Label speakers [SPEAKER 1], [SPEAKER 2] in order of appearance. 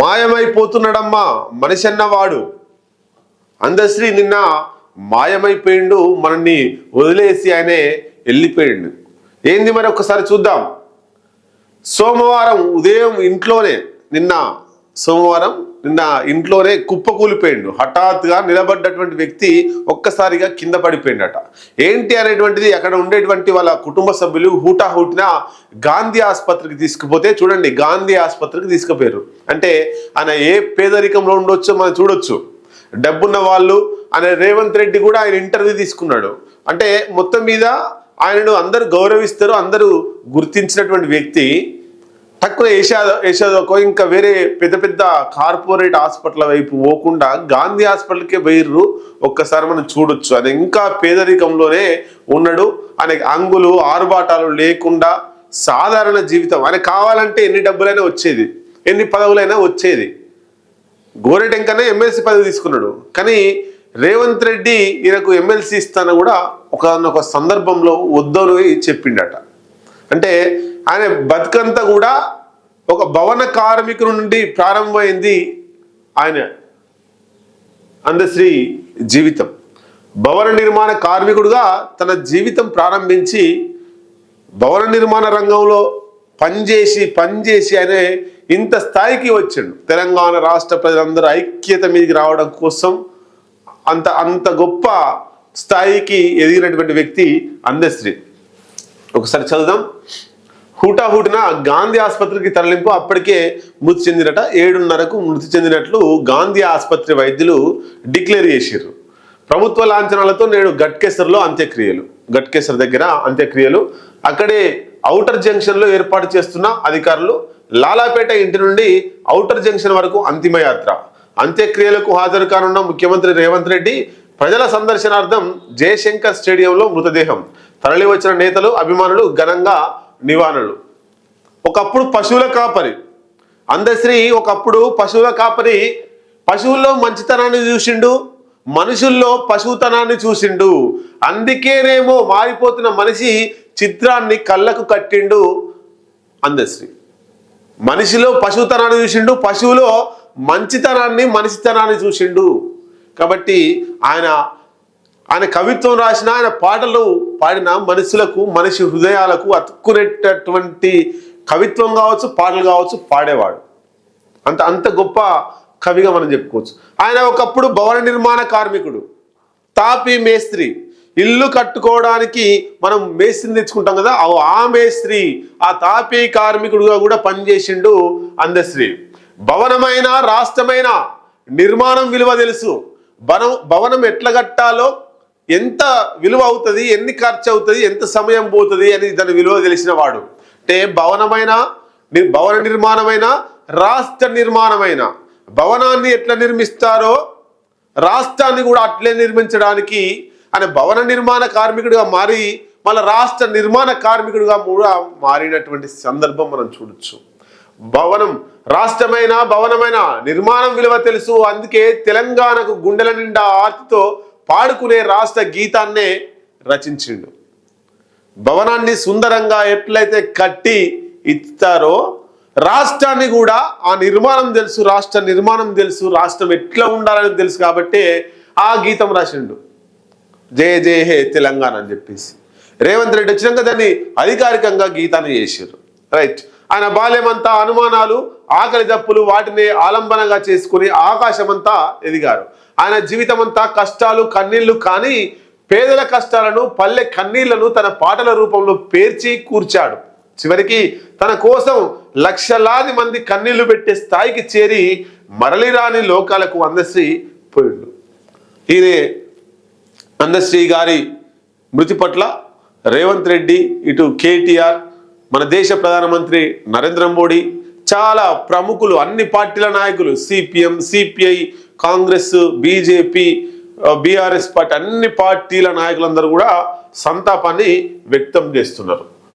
[SPEAKER 1] మాయమైపోతున్నాడమ్మా మనిషి అన్నవాడు అందశ్రీ నిన్న మాయమైపోయిండు మనల్ని వదిలేసి ఆయనే వెళ్ళిపోయిండు ఏంది మరి ఒకసారి చూద్దాం. సోమవారం ఉదయం ఇంట్లోనే నిన్న సోమవారం నిన్న ఇంట్లోనే కుప్పకూలిపోయిండు హఠాత్తుగా నిలబడ్డటువంటి వ్యక్తి ఒక్కసారిగా కింద పడిపోయిండట. ఏంటి అనేటువంటిది అక్కడ ఉండేటువంటి వాళ్ళ కుటుంబ సభ్యులు హూటాహూటిన గాంధీ ఆసుపత్రికి తీసుకుపోతే చూడండి గాంధీ ఆసుపత్రికి తీసుకుపోయారు. అంటే ఆయన ఏ పేదరికంలో ఉండొచ్చో మనం చూడొచ్చు. డబ్బున్న వాళ్ళు అనే రేవంత్ రెడ్డి కూడా ఆయన ఇంటర్వ్యూ తీసుకున్నాడు. అంటే మొత్తం మీద ఆయనను అందరూ గౌరవిస్తారు అందరూ గుర్తించినటువంటి వ్యక్తి తక్కువ యశాద యశాదకో ఇంకా వేరే పెద్ద పెద్ద కార్పొరేట్ హాస్పిటల్ వైపు పోకుండా గాంధీ హాస్పిటల్కే పోయిర్రు. ఒక్కసారి మనం చూడొచ్చు. అది ఇంకా పేదరికంలోనే ఉన్నాడు. ఆయనకి అంగులు ఆరుబాటాలు లేకుండా సాధారణ జీవితం. ఆయన కావాలంటే ఎన్ని డబ్బులైనా వచ్చేది. ఎన్ని పదవులైనా వచ్చేది. గోరెటెంకనే ఎమ్మెల్సీ పదవి తీసుకున్నాడు. కానీ రేవంత్ రెడ్డి ఈయనకు ఎమ్మెల్సీ ఇస్తాను కూడా ఒక సందర్భంలో వద్దని చెప్పిండట. అంటే ఆయన బతుకంతా కూడా ఒక భవన కార్మికుడి నుండి ప్రారంభమైంది ఆయన. అందశ్రీ జీవితం. భవన నిర్మాణ కార్మికుడుగా తన జీవితం ప్రారంభించి భవన నిర్మాణ రంగంలో పనిచేసి పనిచేసి ఆయన ఇంత స్థాయికి వచ్చాడు. తెలంగాణ రాష్ట్ర ప్రజలందరూ ఐక్యత మీదకి రావడం కోసం అంత అంత గొప్ప స్థాయికి ఎదిగినటువంటి వ్యక్తి అందశ్రీ ఒకసారి చదువుదాం. హూటాహూటిన గాంధీ ఆసుపత్రికి తరలింపు అప్పటికే మృతి చెందినట. ఏడున్నరకు మృతి చెందినట్లు గాంధీ ఆసుపత్రి వైద్యులు డిక్లేర్ చేశారు ప్రభుత్వ లాంఛనాలతో నేడు గట్కేసర్లో అంత్యక్రియలు. గట్కేసర్ దగ్గర అంత్యక్రియలు. అక్కడే ఔటర్ జంక్షన్లో ఏర్పాటు చేస్తున్న అధికారులు లాలాపేట ఇంటి నుండి ఔటర్ జంక్షన్ వరకు అంతిమయాత్ర. అంత్యక్రియలకు హాజరు కానున్న ముఖ్యమంత్రి రేవంత్ రెడ్డి ప్రజల సందర్శనార్థం జయశంకర్ స్టేడియంలో మృతదేహం. తరలి వచ్చిన నేతలు అభిమానులు ఘనంగా నివారణలు ఒకప్పుడు పశువుల కాపరి. అందశ్రీ ఒకప్పుడు పశువుల కాపరి. పశువుల్లో మంచితనాన్ని చూసిండు మనుషుల్లో పశువుతనాన్ని చూసిండు. అందుకేనేమో మారిపోతున్న మనిషి చిత్రాన్ని కళ్ళకు కట్టిండు అందశ్రీ. మనిషిలో పశువుతనాన్ని చూసిండు పశువులో మంచితనాన్ని మనిషితనాన్ని చూసిండు. కాబట్టి ఆయన ఆయన కవిత్వం రాసిన ఆయన పాటలు పాడిన మనుషులకు మనిషి హృదయాలకు అతుక్కునేటటువంటి కవిత్వం కావచ్చు పాటలు కావచ్చు పాడేవాడు. అంత అంత గొప్ప కవిగా మనం చెప్పుకోవచ్చు. ఆయన ఒకప్పుడు భవన నిర్మాణ కార్మికుడు తాపి మేస్త్రి. ఇల్లు కట్టుకోవడానికి మనం మేస్త్రిని తెచ్చుకుంటాం కదా ఆ- ఆ మేస్త్రి ఆ తాపీ కార్మికుడుగా కూడా పనిచేసిండు అందశ్రీ. భవనమైన రాష్ట్రమైన నిర్మాణం విలువ తెలుసు. భవనం భవనం ఎట్లా కట్టాలో ఎంత విలువ అవుతుంది ఎన్ని ఖర్చు అవుతుంది ఎంత సమయం పోతుంది అని దాని విలువ తెలిసిన వాడు. అంటే భవనమైన భవన నిర్మాణమైన రాష్ట్ర నిర్మాణమైన భవనాన్ని ఎట్లా నిర్మిస్తారో రాష్ట్రాన్ని కూడా అట్లే నిర్మించడానికి ఆయన భవన నిర్మాణ కార్మికుడిగా మారి మళ్ళీ రాష్ట్ర నిర్మాణ కార్మికుడిగా కూడా మారినటువంటి సందర్భం మనం చూడొచ్చు. భవనం రాష్ట్రమైన భవనమైన నిర్మాణం విలువ తెలుసు అందుకే తెలంగాణకు గుండెల నిండా ఆర్తితో పాడుకునే రాష్ట్ర గీతాన్నే రచించిండు. భవనాన్ని సుందరంగా ఎట్లయితే కట్టి ఇస్తారో రాష్ట్రాన్ని కూడా ఆ నిర్మాణం తెలుసు రాష్ట్ర నిర్మాణం తెలుసు రాష్ట్రం ఎట్లా ఉండాలని తెలుసు కాబట్టి ఆ గీతం రాసిండు. జయ జయ హే తెలంగాణ అని చెప్పేసి. రేవంత్ రెడ్డి వచ్చినాక దాన్ని అధికారికంగా గీతాన్ని చేసారు రైట్ ఆయన బాల్యమంతా అనుమానాలు ఆకలి దప్పులు వాటిని ఆలంబనగా చేసుకుని ఆకాశమంతా ఎదిగారు. ఆయన జీవితం అంతా కష్టాలు కన్నీళ్ళు కానీ పేదల కష్టాలను పల్లె కన్నీళ్ళను తన పాటల రూపంలో పేర్చి కూర్చాడు. చివరికి తన కోసం లక్షలాది మంది కన్నీళ్ళు పెట్టే స్థాయికి చేరి మరలిరాని లోకాలకు అందశ్రీ పోయిండు. ఈయనే అందశ్రీ గారి మృతి పట్ల రేవంత్ రెడ్డి ఇటు కేటీఆర్ మన దేశ ప్రధానమంత్రి నరేంద్ర మోడీ చాలా ప్రముఖులు అన్ని పార్టీల నాయకులు CPM CPI Congress BJP BRS party అన్ని పార్టీల నాయకులందరూ కూడా సంతాపాన్ని వ్యక్తం చేస్తున్నారు.